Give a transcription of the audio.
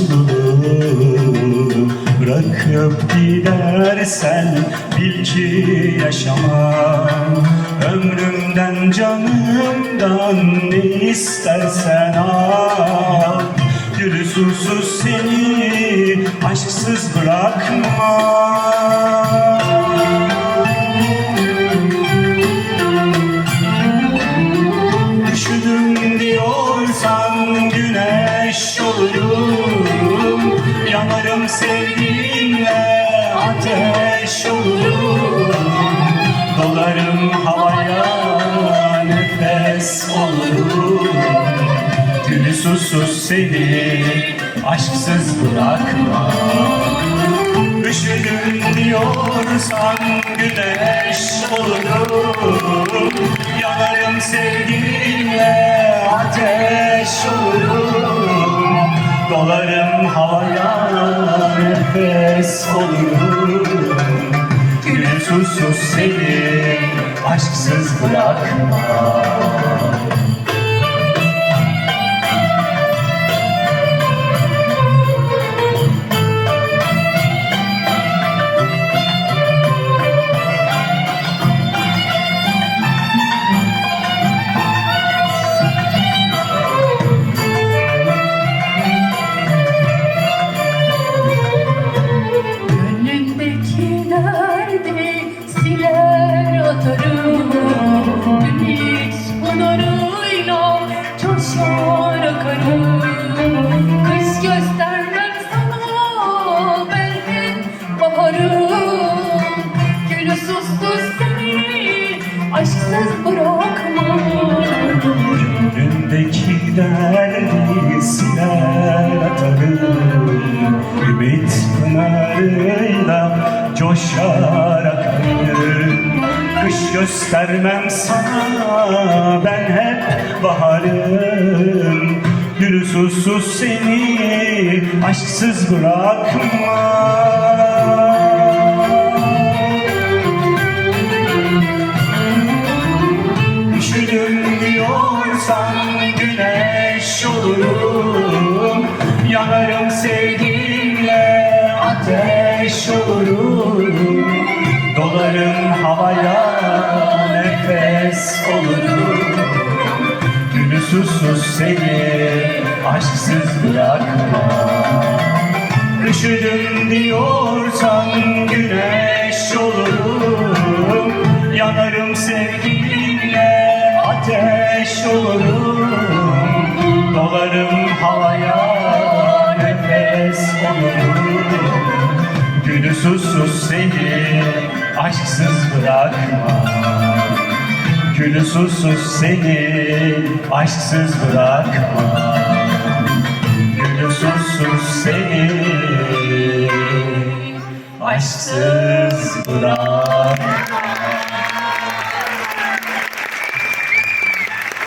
Mutluluğu Bırakıp gidersen bil ki yaşamam. Ömrümden canımdan ne istersen al. Gülü seni aşksız bırakmam Yanarım sevdiğinle ateş olurum Dolarım havaya nefes olurum Gülü susuz seni aşksız bırakmam Üşüdüm diyorsan güneş olurum Yanarım sevgiyle ateş olurum Dolarım havaya nefes olurum Gülü susuz seni aşksız bırakmam coşar akarım Kış göstermem sana ben hep baharım Gülü susuz seni aşksız bırakmam. Gönlümdeki derdi siler atarım Ümit pınarıyla coşar Kış göstermem sana ben hep baharım Susuz seni aşksız bırakmam Üşüdüm diyorsan güneş olurum. Yanarım sevgiyle ateş olurum. Dolarım havaya Üşüdüm diyorsan güneş olurum. Yanarım sevgiyle ateş olurum. Dolarım havaya nefes olurum. Gülü susuz seni aşksız bırakmam. Gülü susuz seni aşksız bırakmam. Gülü susuz seni aşksız bırak